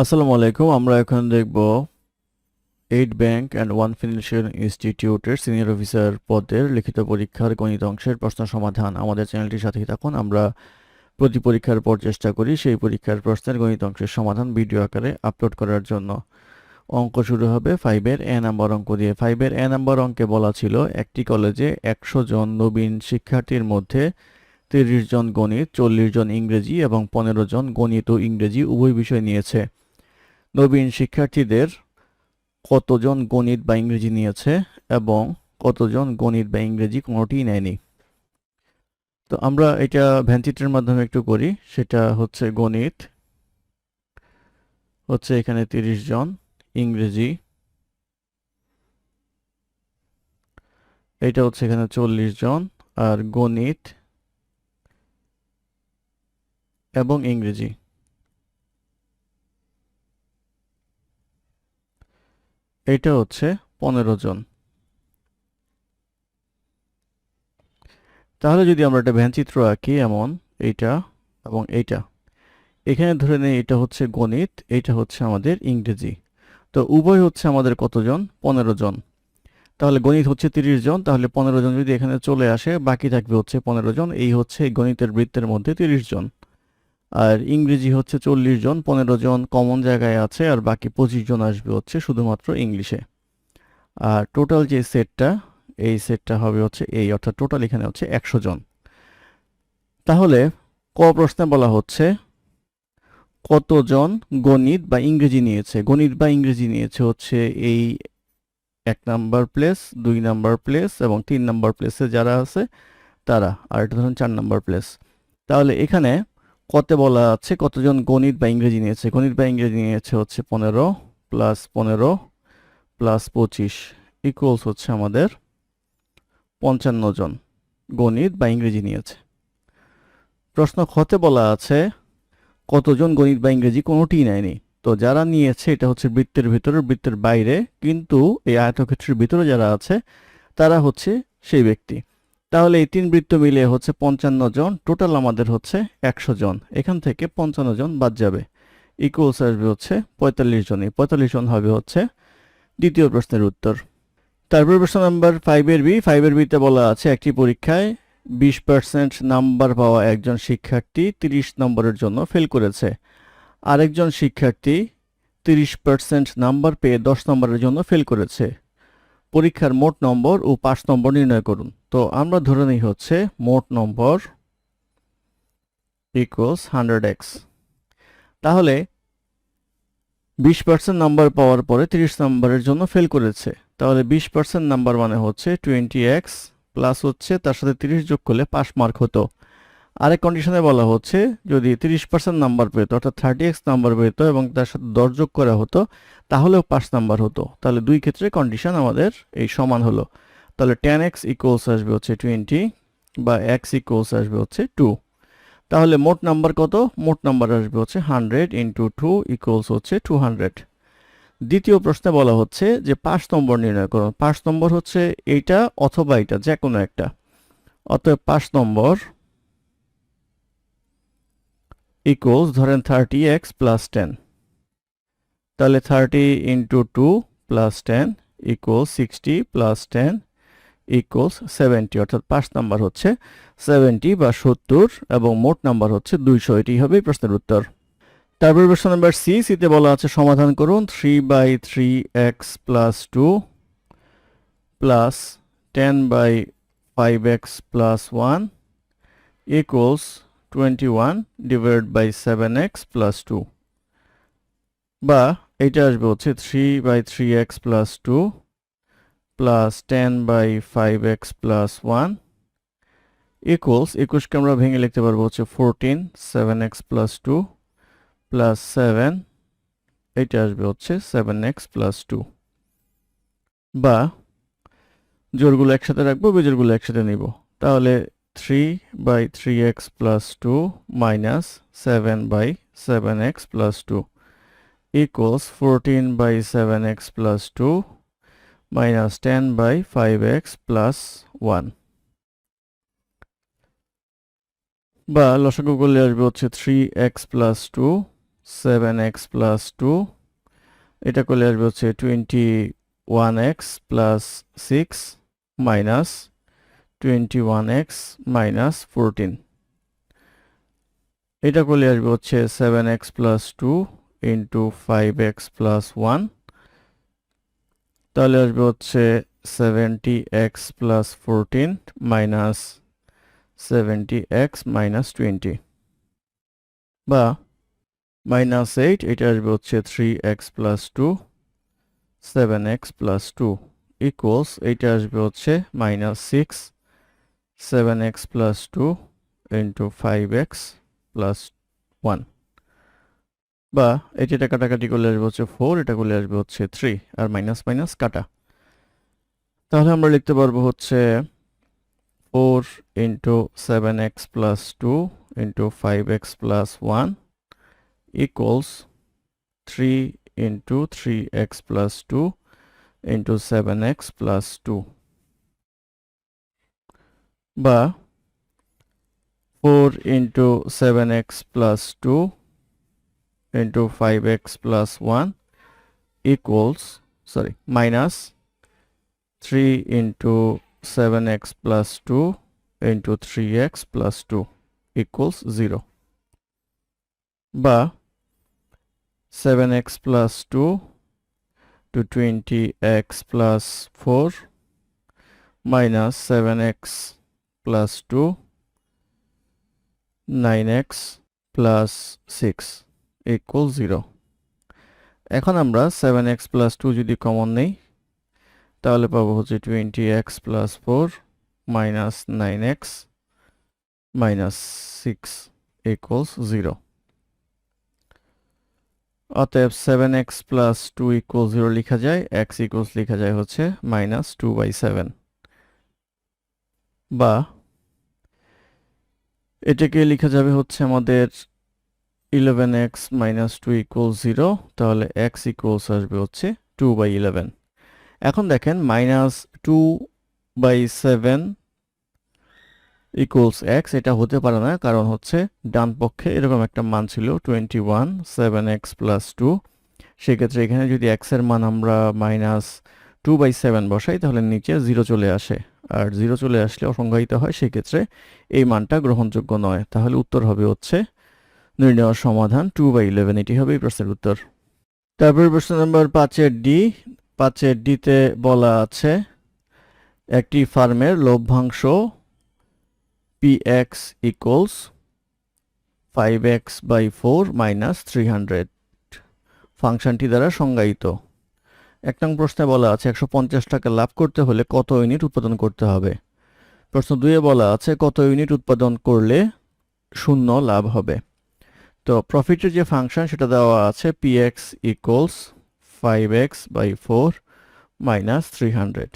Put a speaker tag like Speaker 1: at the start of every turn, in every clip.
Speaker 1: আসসালামু আলাইকুম, আমরা এখন দেখব eight bank and one financial ইনস্টিটিউটের সিনিয়র অফিসার পদের লিখিত পরীক্ষার গণিত অংশের প্রশ্ন সমাধান। আমাদের চ্যানেলটির সাথেই থাকুন, আমরা প্রতি পরীক্ষার পর চেষ্টা করি সেই পরীক্ষার প্রশ্নের গণিত অংশের সমাধান ভিডিও আকারে আপলোড করার জন্য। অঙ্ক শুরু হবে ফাইভের এ নাম্বার অঙ্ক দিয়ে। ফাইভের এ নাম্বার অঙ্কে বলা ছিল, একটি কলেজে একশো জন নবীন শিক্ষার্থীর মধ্যে তিরিশ জন গণিত, চল্লিশ জন ইংরেজি এবং পনেরো জন গণিত ও ইংরেজি উভয় বিষয় নিয়েছে। নবীন শিক্ষার্থীদের কতজন গণিত বা ইংরেজি নিয়েছে এবং কতজন গণিত বা ইংরেজি কোনোটিই নেয়নি। তো আমরা এটা ভ্যানচিত্রের মাধ্যমে একটু করি। সেটা হচ্ছে গণিত, হচ্ছে এখানে তিরিশ জন, ইংরেজি, এটা হচ্ছে এখানে চল্লিশ জন, আর গণিত এবং ইংরেজি। এটা হচ্ছে পনেরো জন। তাহলে যদি আমরা একটা ভ্যানচিত্র আঁকি এমন, এইটা এবং এইটা। এখানে ধরে নেই এটা হচ্ছে গণিত এইটা হচ্ছে আমাদের ইংরেজি। তো উভয় হচ্ছে আমাদের কতজন? পনেরো জন। তাহলে গণিত হচ্ছে তিরিশ জন, তাহলে পনেরো জন যদি এখানে চলে আসে, বাকি থাকবে হচ্ছে পনেরো জন। এই হচ্ছে গণিতের বৃত্তের মধ্যে তিরিশ জন। আর ইংরেজি হচ্ছে চল্লিশ জন, পনেরো জন কমন জায়গায় আছে আর বাকি পঁচিশ জন আসবে হচ্ছে শুধুমাত্র ইংলিশে। আর টোটাল যে সেটটা এই সেটটা হবে হচ্ছে এই, অর্থাৎ টোটাল এখানে হচ্ছে একশো জন। তাহলে ক প্রশ্নে বলা হচ্ছে কতজন গণিত বা ইংরেজি নিয়েছে? গণিত বা ইংরেজি নিয়েছে হচ্ছে এই এক নাম্বার প্লেস দুই নাম্বার প্লেস এবং তিন নাম্বার প্লেসে যারা আছে তারা, আর এটা ধরুন চার নাম্বার প্লেস তাহলে এখানে কতে বলা আছে, কতজন গণিত বা ইংরেজি নিয়েছে? গণিত বা ইংরেজি নিয়েছে হচ্ছে পনেরো প্লাস পনেরো প্লাস পঁচিশ ইকুয়ালস হচ্ছে আমাদের পঞ্চান্ন জন গণিত বা ইংরেজি নিয়েছে। প্রশ্ন খতে বলা আছে, কতজন গণিত বা ইংরেজি কোনোটিই নেয়নি? তো যারা নিয়েছে, এটা হচ্ছে বৃত্তের ভিতরে বৃত্তের বাইরে, কিন্তু এই আয়তক্ষেত্রের ভিতরে যারা আছে, তারা হচ্ছে সেই ব্যক্তি। তাহলে এই তিন বৃত্ত মিলে হচ্ছে পঞ্চান্ন জন টোটাল আমাদের হচ্ছে একশো জন। এখান থেকে পঞ্চান্ন জন বাদ যাবে। ইকুয়ালস আসবে হচ্ছে পঁয়তাল্লিশ জন। এই পঁয়তাল্লিশ জন হবে হচ্ছে দ্বিতীয় প্রশ্নের উত্তর। তারপর প্রশ্ন নাম্বার ফাইভের বি ফাইভের বিতে বলা আছে একটি পরীক্ষায় বিশ পার্সেন্ট নাম্বার পাওয়া একজন শিক্ষার্থী তিরিশ নম্বরের জন্য ফেল করেছে। আরেকজন শিক্ষার্থী তিরিশ পার্সেন্ট নাম্বার পেয়ে দশ নম্বরের জন্য ফেল করেছে। পরীক্ষার মোট নম্বর ও পাঁচ নম্বর নির্ণয় করুন। তো আমরা ধরে নিই হচ্ছে মোট নম্বর ইকুয়ালস হান্ড্রেড এক্স তাহলে বিশ পার্সেন্ট নাম্বার পাওয়ার পরে তিরিশ নাম্বারের জন্য ফেল করেছে। তাহলে বিশ পার্সেন্ট নাম্বার মানে হচ্ছে টোয়েন্টি এক্স প্লাস হচ্ছে তার সাথে তিরিশ যোগ করলে পাস মার্ক হতো। আরেক কন্ডিশনে বলা হচ্ছে যদি তিরিশ পার্সেন্ট নাম্বার পেত, অর্থাৎ থার্টি এক্স নাম্বার পেত এবং তার সাথে দশ যোগ করা হতো, তাহলেও পাস নাম্বার হতো। তাহলে দুই ক্ষেত্রে কন্ডিশন আমাদের এই সমান হলো। তাহলে টেন এক্স ইকুয়ালস আসবে হচ্ছে টোয়েন্টি বা এক্স ইকুয়ালস আসবে হচ্ছে টু তাহলে মোট নাম্বার কত? মোট নাম্বার আসবে হচ্ছে হান্ড্রেড ইন্টু টু ইকুয়ালস হচ্ছে টু হান্ড্রেড দ্বিতীয় প্রশ্নে বলা হচ্ছে যে পাঁচ নম্বর নির্ণয় করুন পাঁচ নম্বর হচ্ছে এইটা অথবা এটা যে কোনো একটা। অতএব পাঁচ নম্বর ইকুয়ালস ধরেন থার্টি এক্স প্লাস টেন তাহলে thirty into two plus ten equals sixty plus ten equals seventy অর্থাৎ পাঁচ নাম্বার হচ্ছে সেভেন্টি বা সত্তর এবং মোট নাম্বার হচ্ছে দুইশো। এটি হবে প্রশ্নের উত্তর। তারপর প্রশ্ন নাম্বার সি সিতে বলা আছে সমাধান করুন three by three x plus two plus ten by five x plus one equals twenty one divide by seven x plus two বা এটা আসবে হচ্ছে three by three x plus two plus ten by five x plus one equals একুশকে আমরা ভেঙে লিখতে পারব হচ্ছে fourteen seven x plus two plus seven এটা আসবে হচ্ছে সেভেন এক্স প্লাস টু বা জোরগুলো একসাথে রাখব বেজোরগুলো একসাথে নিব। তাহলে three by three x plus two minus seven by seven x plus two equals fourteen by seven x plus two minus ten by five x plus one বা লসাগু করলে আসবে হচ্ছে three x plus two seven x plus two এটা করলে আসবে হচ্ছে twenty one x plus six minus twenty one x minus fourteen এটা করলে আসবে হচ্ছে seven x plus two into five x plus one তাহলে আসবে হচ্ছে seventy x plus fourteen minus seventy x minus twenty বা মাইনাস এইট এটা আসবে হচ্ছে three x plus two seven x plus two equals এইটা আসবে হচ্ছে minus six seven x plus two into five x plus one বা এটিটা কাটাকাটি করলে আসবে হচ্ছে ফোর এটা করলে আসবে হচ্ছে থ্রি আর মাইনাস মাইনাস কাটা। তাহলে আমরা লিখতে পারব হচ্ছে four into seven x plus two into five x plus one equals three into three x plus two into seven x plus two বা four into seven x plus two into 5x plus 1 equals sorry minus 3 into 7x plus 2 into 3x plus 2 equals 0 বা 7x plus 2 to 20x plus 4 minus 7x plus 2 9x plus 6 equal zero এখন আমরা seven x plus two যদি common নেই, তাহলে পাবো হচ্ছে twenty x plus four minus nine x minus six equals zero অতএব seven x plus two equal zero লেখা যায় এক্স ইকুয়ালস লেখা যায় হচ্ছে মাইনাস টু বাই সেভেন বা এটাকে লেখা যাবে হচ্ছে আমাদের eleven x minus two equal zero তাহলে এক্স ইকুয়ালস আসবে হচ্ছে টু বাই ইলেভেন এখন দেখেন minus two by seven equals x এটা হতে পারে না, কারণ হচ্ছে ডান পক্ষে এরকম একটা মান ছিল twenty one seven x plus two সেক্ষেত্রে এখানে যদি এক্সের মান আমরা মাইনাস টু বাই সেভেন বসাই, তাহলে নিচে জিরো চলে আসে। আর জিরো চলে আসলে অসংজ্ঞায়িত হয়, সেক্ষেত্রে এই মানটা গ্রহণযোগ্য নয়। তাহলে উত্তর হবে হচ্ছে নির্ণয় সমাধান টু বাই ইলেভেন, এটি হবে এই প্রশ্নের উত্তর। তারপর প্রশ্ন নম্বর পাঁচের ডি, পাঁচের ডিতে বলা আছে, একটি ফার্মের লভ্যাংশ P x equals five x by four minus three hundred ফাংশনটি দ্বারা সংজ্ঞায়িত। এক নং প্রশ্নে বলা আছে, একশো পঞ্চাশ টাকা লাভ করতে হলে কত ইউনিট উৎপাদন করতে হবে? প্রশ্ন দুয়ে বলা আছে, কত ইউনিট উৎপাদন করলে শূন্য লাভ হবে? তো প্রফিটের যে ফাংশন সেটা দেওয়া আছে P x equals five x by four minus three hundred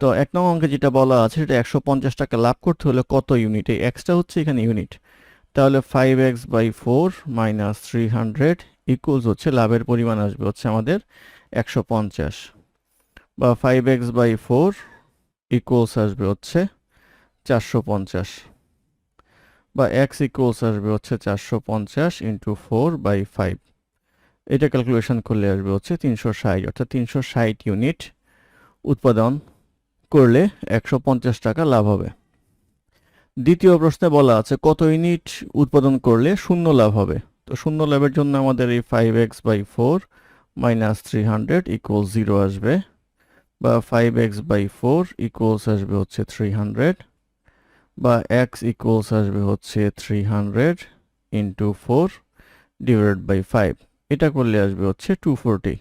Speaker 1: তো এক নং অঙ্কে যেটা বলা আছে সেটা একশো পঞ্চাশ টাকা লাভ করতে হলে কত ইউনিট এই এক্সটা হচ্ছে এখানে ইউনিট তাহলে five x by four minus three hundred equals হচ্ছে লাভের পরিমাণ আসবে হচ্ছে আমাদের একশো পঞ্চাশ। বা five x by four equals আসবে হচ্ছে চারশো পঞ্চাশ। বা এক্স ইকুয়ালস আসবে হচ্ছে চারশো পঞ্চাশ ইন্টু ফোর বাই ফাইভ এটা ক্যালকুলেশন করলে আসবে হচ্ছে তিনশো ষাট, অর্থাৎ তিনশো ষাট ইউনিট উৎপাদন করলে একশো পঞ্চাশ টাকা লাভ হবে। দ্বিতীয় প্রশ্নে বলা আছে কত ইউনিট উৎপাদন করলে শূন্য লাভ হবে? তো শূন্য লাভের জন্য আমাদের এই five x by four minus three hundred equal zero আসবে, বা five x by four equals আসবে হচ্ছে থ্রি হান্ড্রেড বা এক্স ইকুয়ালস আসবে হচ্ছে three hundred into four divide by five এটা করলে আসবে হচ্ছে টু ফোরটি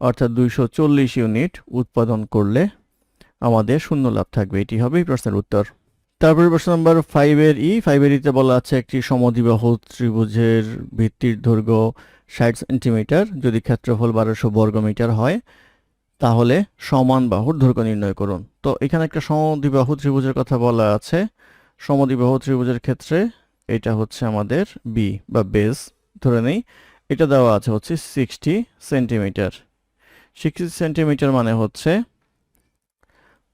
Speaker 1: অর্থাৎ দুইশো চল্লিশ ইউনিট উৎপাদন করলে আমাদের শূন্য লাভ থাকবে। এটি হবে প্রশ্নের উত্তর। তারপরে প্রশ্ন নম্বর ফাইভের ই ফাইভের ইতে বলা আছে একটি সমদ্বিবাহু ত্রিভুজের ভিত্তির দৈর্ঘ্য ষাট সেন্টিমিটার যদি ক্ষেত্রফল বারোশো বর্গমিটার হয় তাহলে সমান বাহুর দৈর্ঘ্য নির্ণয় করুন। তো এখানে একটা সমদ্বিবাহু ত্রিভুজের কথা বলা আছে। সমদ্বিবাহু ত্রিভুজের ক্ষেত্রে এটা হচ্ছে আমাদের বি বা বেস ধরে নেই। এটা দেওয়া আছে হচ্ছে সিক্সটি সেন্টিমিটার সিক্সটি সেন্টিমিটার মানে হচ্ছে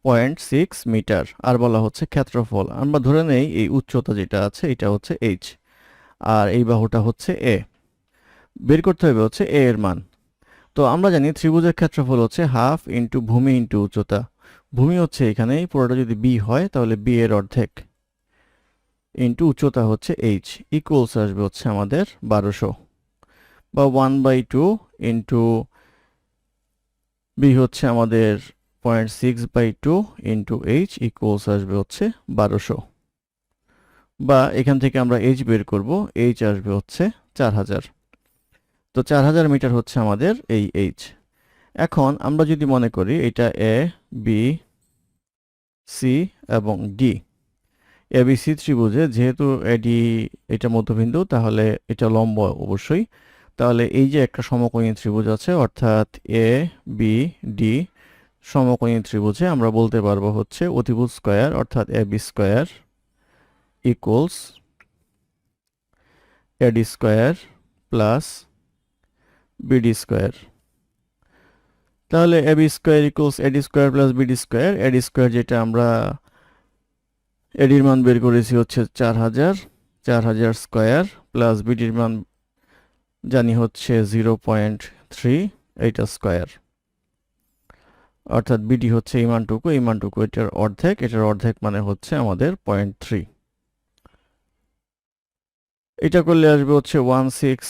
Speaker 1: পয়েন্ট সিক্স মিটার আর বলা হচ্ছে ক্ষেত্রফল। আমরা ধরে নেই এই উচ্চতা যেটা আছে, এটা হচ্ছে এইচ আর এই বাহুটা হচ্ছে এ বের করতে হবে হচ্ছে এ এর মান। তো আমরা জানি ত্রিভুজের ক্ষেত্রফল হচ্ছে হাফ ইন্টু ভূমি ইন্টু উচ্চতা। ভূমি হচ্ছে এখানে পুরোটা যদি বি হয়, তাহলে বি এর অর্ধেক। ইন্টু উচ্চতা হচ্ছে এইচ ইকুয়ালস আসবে হচ্ছে আমাদের বারোশো। বা one by two into B হচ্ছে আমাদের point six by two into H equals আসবে হচ্ছে বারোশো। বা এখান থেকে আমরা এইচ বের করব এইচ আসবে হচ্ছে চার হাজার। তো চার হাজার মিটার হচ্ছে আমাদের এই এইচ এখন আমরা যদি মনে করি এটা এ বি সি এবং ডি এ বি এবিসি ত্রিভুজে যেহেতু এডি এটা মধ্যবিন্দু, তাহলে এটা লম্ব অবশ্যই। তাহলে এই যে একটা সমকোণী ত্রিভুজ আছে, অর্থাৎ এ বি ডি সমকোণী ত্রিভুজে আমরা বলতে পারব হচ্ছে অতিভুজ স্কোয়ার, অর্থাৎ A B square equals AD square plus BD square তাহলে AB square equals AD square plus BD square AD square যেটা আমরা এডির মান বের করেছি হচ্ছে চার হাজার। চার হাজার স্কয়ার প্লাস বিডির মান জানি হচ্ছে জিরো পয়েন্ট থ্রি এইটা স্কয়ার অর্থাৎ বিডি হচ্ছে এই মানটুকু, এই এটার অর্ধেক। এটার অর্ধেক মানে হচ্ছে আমাদের পয়েন্ট থ্রি এটা করলে আসবে হচ্ছে ওয়ান সিক্স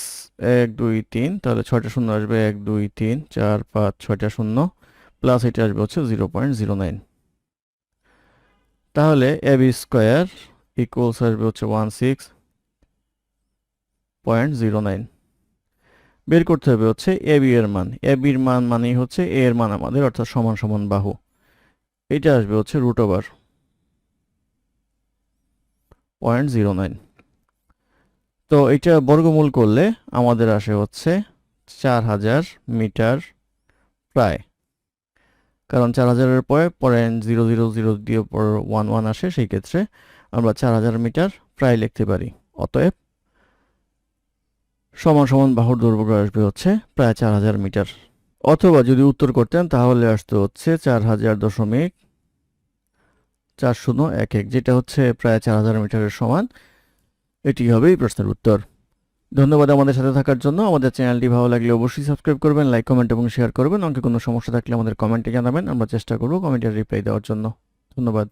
Speaker 1: এক, দুই, তিন। তাহলে ছয়টা শূন্য আসবে এক, দুই, তিন, চার, পাঁচ, ছয়টা শূন্য। প্লাস এটা আসবে হচ্ছে জিরো পয়েন্ট জিরো নাইন তাহলে এবি স্কোয়ার ইকুয়ালস আসবে হচ্ছে one six point zero nine বের করতে হবে হচ্ছে এ বি এর মান। এ বির মান মানেই হচ্ছে এ এর মান আমাদের, অর্থাৎ সমান সমান বাহু। এটা আসবে হচ্ছে root over point zero nine তো এটা বর্গমূল করলে আমাদের আসে হচ্ছে চার হাজার মিটার প্রায়। কারণ চার হাজারের পরে পয়েন্ট জিরো জিরো জিরো দিয়ে পর ওয়ান ওয়ান আসে, সেই ক্ষেত্রে আমরা চার হাজার মিটার প্রায় লিখতে পারি। অতএব সমান সমান বাহুর দৈর্ঘ্য আসবে হচ্ছে প্রায় চার হাজার মিটার। অথবা যদি উত্তর করতেন, তাহলে আসতে হচ্ছে চার হাজার দশমিক চার শূন্য এক এক, যেটা হচ্ছে প্রায় চার হাজার মিটারের সমান এটি হবে এই প্রশ্নের উত্তর। ধন্যবাদ আমাদের সাথে থাকার জন্য। আমাদের চ্যানেলটি ভালো লাগলে অবশ্যই সাবস্ক্রাইব করবেন, লাইক, কমেন্ট এবং শেয়ার করবেন। অঙ্কে কোনো সমস্যা থাকলে আমাদের কমেন্টে জানাবেন। আমরা চেষ্টা করব কমেন্টের রিপ্লাই দেওয়ার জন্য। ধন্যবাদ।